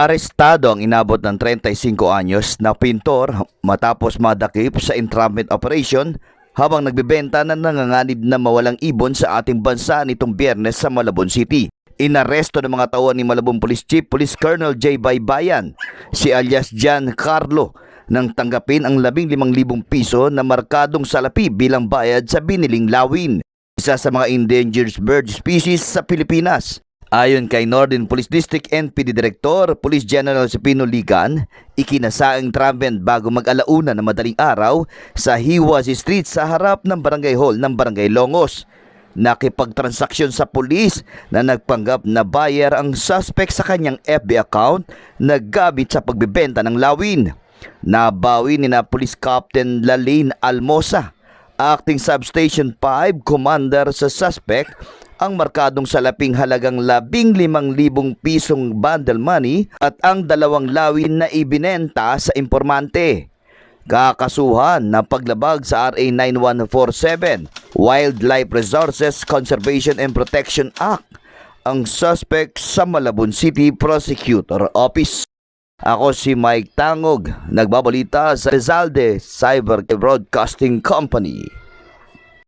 Arestado ang inabot ng 35 anyos na pintor matapos madakip sa entrapment operation habang nagbebenta ng nanganganib na mawalang ibon sa ating bansa nitong biyernes sa Malabon City. Inaresto ng mga tauhan ni Malabon Police Chief Police Colonel J. Baybayan si alias Jan Carlo nang tanggapin ang 15,000 piso na markadong salapi bilang bayad sa biniling lawin, isa sa mga endangered bird species sa Pilipinas. Ayon kay Northern Police District NPD Director, Police General Sipino Ligan, ikinasaang tramben bago mag-alauna na madaling araw sa Hiwas Street sa harap ng Barangay Hall ng Barangay Longos. Nakipagtransaksyon sa pulis na nagpanggap na buyer ang suspect sa kanyang FB account na gamit sa pagbebenta ng lawin. Nabawi ni na Police Captain Lalin Almosa, acting Substation 5 Commander sa suspect ang markadong salaping halagang 15,000 pisong bundle money at ang dalawang lawin na ibinenta sa impormante. Kakasuhan ng paglabag sa RA 9147 Wildlife Resources Conservation and Protection Act ang suspect sa Malabon City Prosecutor Office. Ako si Mike Tangog, nagbabalita sa Rizalde Cyber Broadcasting Company.